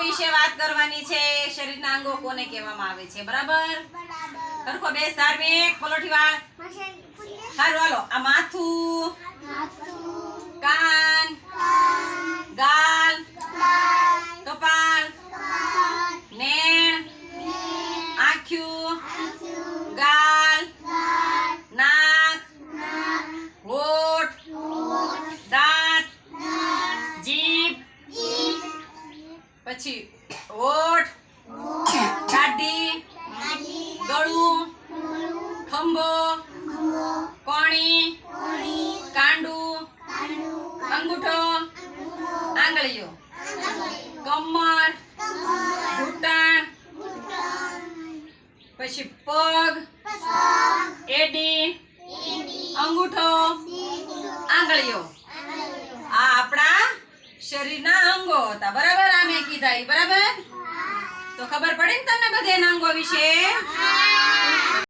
વિશે વાત કરવાની છે શરીરના અંગો કોને કહેવામાં આવે છે બરાબર? સરખો બે ધાર્મિક પલોઠી વાળ સારું હાલો આ માથું. કાન. ગાલ. કપાળ. નેણ. આંખ્યું. પછી ઓઠ દાઢી ગળું, ખંભો, કોણી, કાંડું, અંગૂઠો, આંગળીઓ. કમર, ઘૂંટણ, પછી પગ, એડી, અંગૂઠો, આંગળીઓ. આ આપણા શરીરના અંગો હતા, બરાબર? મેં બરાબર? તો ખબર પડી ને તમને બધે નાંગો વિશે?